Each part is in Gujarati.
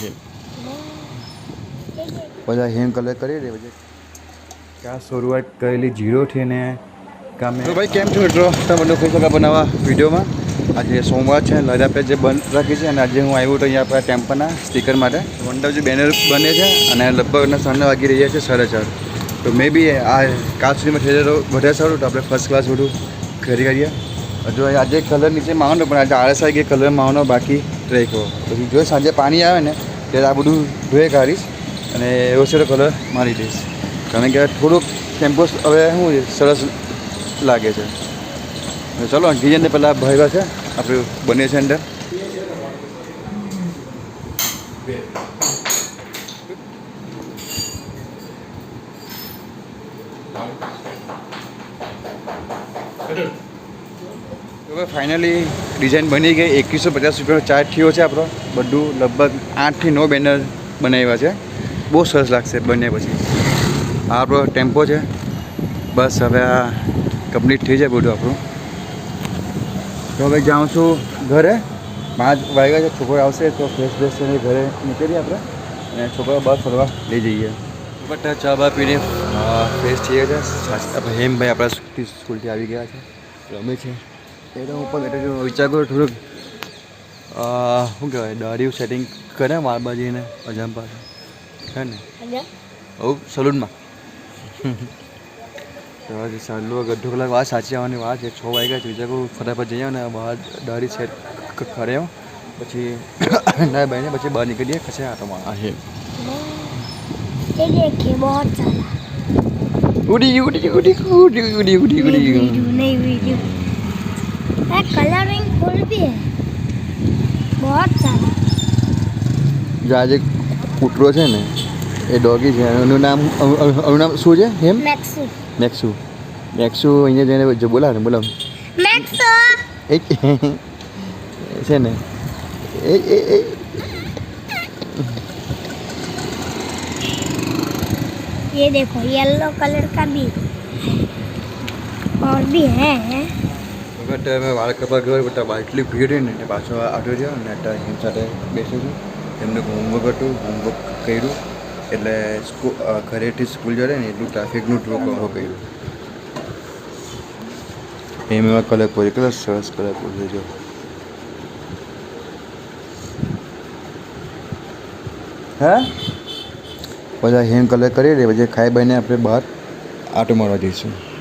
હેમ. બધા હેમ કલર કરી દે પછી. ક્યાં શરૂઆત કરેલી જીરોથી ને કામે? તો ભાઈ કેમ છો મિત્રો? તમે લોકો કોઈ બનાવવા વિડીયોમાં. આજે સોમવાર છે લઈને આપણે જે બંધ રાખી છે અને આજે હું આવ્યો તો અહીંયા આપણા ટેમ્પરના સ્ટીકર માટે. વંડર જે બેનર બને છે અને લગભગ સાંજના વાગી રહ્યા છે સાડા ચાર. તો મે બી આ કાચ સુધીમાં થઈ જાય વધારે સારું તો આપણે ફર્સ્ટ ક્લાસ બધું કરી કરીએ. હજુ આજે કલર નીચે માવાનો પણ આજે આળસ આવી ગઈ કલર માવાનો બાકી. રાખ્યો પછી જો સાંજે પાણી આવે ને, ત્યારે આ બધું ધોઈ કાઢીશ અને એવો છે કલર મારી દઈશ. કારણ કે થોડુંક કેમ્પસ હવે શું સરસ લાગે છે. ચાલો ગીજનને પહેલાં ભાઈવા છે, આપણે બને છે અંદર. હવે ફાઇનલી ડિઝાઇન બની ગઈ. એકવીસો પચાસ રૂપિયાનો ચાર્જ થયો છે આપણો. બધું લગભગ આઠથી નવ બેનર બનાવ્યા છે. બહુ સરસ લાગશે બંને પછી. આ આપણો ટેમ્પો છે. બસ હવે આ કમ્પ્લીટ થઈ જાય બધું આપણું. તો હવે જાઉં છું ઘરે. પાંચ વાગ્યા છે છોકરો આવશે તો ફ્રેશ ફ્રેશ થઈને ઘરે નીકળીએ આપણે. અને છોકરો બહાર ફરવા લઈ જઈએ. બટ ચા બા પીને ફ્રેશ થઈ ગયા છે. હેમભાઈ આપણા સ્કૂલથી આવી ગયા છે. રમે છે. એનો હું પણ એટલે વિચાર કરું થોડુંક. શું કહેવાય ડર્યું સેટિંગ કરે મારબાજીને અજામ પાસે હે ને? ઓ સલૂનમાં. તો સલુ અડધો કલાક વાત સાચી આવવાની વાત છે. છ વાગ્યા છે. વિચાર કરું ફટાફટ જઈએ અને બહાર દાઢી સેટ કરે પછી ના બહેને પછી બહાર નીકળીએ. કશે આટો મારે ઉડી ઉડી ઉડી ઉડી ઉડી ઉડી ઉડી ઉડી है कलरिंग फुल भी है बहुत सारा જો આજે કૂતરો છે ને એ ડોગી છે એનું નામ અ- અ- એનું નામ શું છે હેમ मैक्सू મેક્સુ મેક્સુ અહીંયા જઈને જો બોલાવ ને બોલાવ मैक्सू એ છે ને એ એ એ ये देखो येलो कलर का भी और भी है વખત અમે વાળ કપા ગયો બટ એટલી ભીડ ને, એટલે પાછો આવ્યો રહ્યો અને અત્યારે એમ સાથે બેસું છું. એમને હોમવર્ક હતું હોમવર્ક કર્યું. એટલે સ્કૂલ ઘરેથી સ્કૂલ જડે ને, એટલું ટ્રાફિકનું ડ્રો કરો કર્યું. એમ એવા કલર પૂરી કલર સરસ કલર પૂરી જો. હે? બધા હેમ કલર કરી દે પછી ખાઈ બાઈને આપણે બહાર આટો મારવા જઈશું.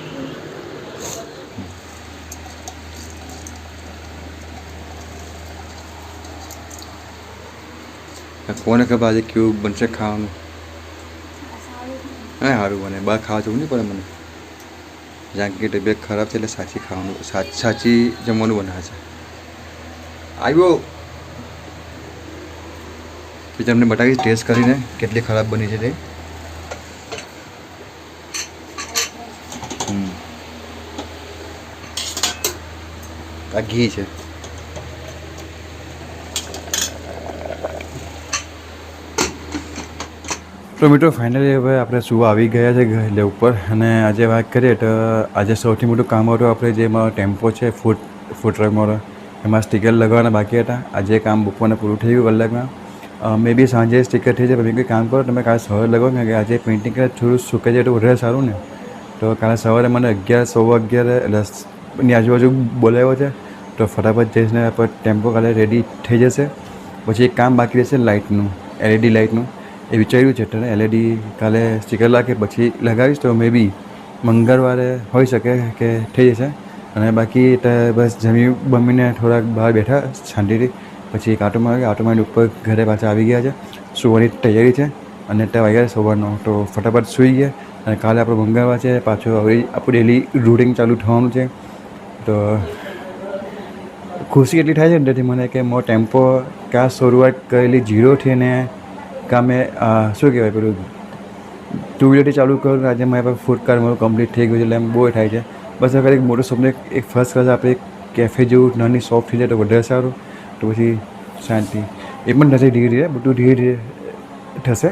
કોને ખબર આજે કેવું બનશે ખાવાનું? હા સારું બને. બહાર ખાવા જવું નહીં પડે મને. જ્યાં કે તબિયત ખરાબ છે એટલે સાચી ખાવાનું સાચી જમવાનું બનાવે છે. આવ્યો. પછી તમને બતાવીશ ટેસ્ટ કરીને કેટલી ખરાબ બની છે તે. હમ. આ ઘી છે. તો મિત્રો ફાઇનલી હવે આપણે સુવા આવી ગયા છે એટલે ઉપર અને આજે વાત કરીએ તો આજે સૌથી મોટું કામ હતું આપણે જેમાં ટેમ્પો છે ફૂડ ફૂડ ટ્રકમાં એમાં સ્ટીકર લગાવવાના બાકી હતા. આજે કામ બપોરને પૂરું થઈ ગયું કલાકમાં મે બી સાંજે સ્ટીકર થઈ જાય મેં કામ કરો તમે કાલે સવારે લગાવો, કારણ કે આજે પેઇન્ટિંગ કરે થોડું સુકાઈ જાય તો વધારે સારું ને. તો કાલે સવારે મને અગિયાર સવા અગિયાર, એટલે ની આજુબાજુ બોલાવ્યો છે. તો ફટાફટ જઈને ટેમ્પો કાલે રેડી થઈ જશે. પછી એક કામ બાકી રહેશે લાઇટનું એલઈડી લાઇટનું એ વિચાર્યું છે એટલે એલઈડી કાલે સ્ટીકર લાગે, પછી લગાવીશ તો મે બી મંગળવારે હોઈ શકે કે થઈ જશે. અને બાકી બસ જમી બમીને થોડાક બહાર બેઠા શાંતિથી. પછી એક આટો મારી આટો મારીને ઉપર ઘરે પાછા આવી ગયા છે. સુવાની તૈયારી છે અને ત્યાં વાગ્યા સવારનો, તો ફટાફટ સૂઈ ગયા. અને કાલે આપણો મંગળવાર છે, પાછું હવે આપણું ડેલી રૂટિન ચાલુ થવાનું છે. તો ખુશી એટલી થાય છે ને, તેથી મને કે મો ટેમ્પો ક્યાં શરૂઆત કરેલી જીરોથી ને કાં મેં શું કહેવાય પેલું? ટુ વ્હીલરથી ચાલુ કરું આજે મારી પાસે ફૂડ કાર્ડ મારું કમ્પ્લીટ થઈ ગયું છે, એટલે એમ બહુ થાય છે. બસ હવે એક મોટું સ્વપ્ન એક- ફર્સ્ટ ક્લાસ આપણે એક કેફે જેવું નાની શોપ થઈ જાય તો વધારે સારું. તો પછી શાંતિ. એ પણ થશે ધીરે ધીરે, બધું ધીરે ધીરે થશે.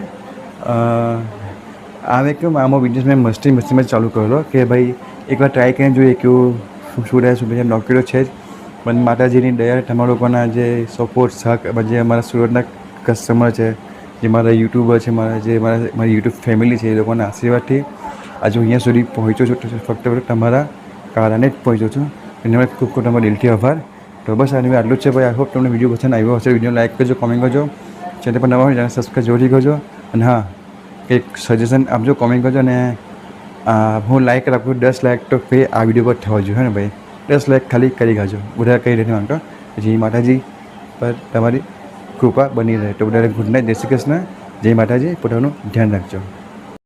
આમે કેમ આમાં બિઝનેસ મેં મસ્તી મસ્તીમાં ચાલુ કરેલો, કે ભાઈ એકવાર ટ્રાય કરીને જોઈએ કેવું શું શું રહે, શું નોકરીઓ છે જ. પણ માતાજીની દયા, તમારા લોકોના જે સપોર્ટ સહક જે અમારા સુરતના કસ્ટમર છે જે મારા યુટ્યુબર છે, મારા જે મારા, મારી યુટ્યુબ ફેમિલી છે, એ લોકોના આશીર્વાદથી આજે હું અહીંયા સુધી પહોંચ્યો છું. ફક્ત તમારા કારણે જ પહોંચ્યો છું. એને મને ખૂબ ખૂબ તમારો દિલથી આભાર. તો બસ આની આટલું જ છે. ભાઈ આઈ હોપ તમને વીડિયો પસંદ આવ્યો હશે. વીડિયો લાઈક કરજો કોમેન્ટ કરજો. ચેનલ પર નવા ચેનલ સબસ્ક્રાઈબ જરૂરથી કરજો. અને હા, એક સજેશન આપજો કોમેન્ટ કરજો. અને હું લાઈક રાખું, દસ લાઈક તો ફે આ વીડિયો પર થવા જોઈએ. ને ભાઈ? દસ લાઈક ખાલી કરી ગાજો બધા કહી નથી માંગતો. પછી માતાજી પર તમારી કૃપા બની રહે. તો બધા ગુડ નાઇટ જય શ્રી કૃષ્ણ. જય માતાજી. પોતાનું ધ્યાન રાખજો.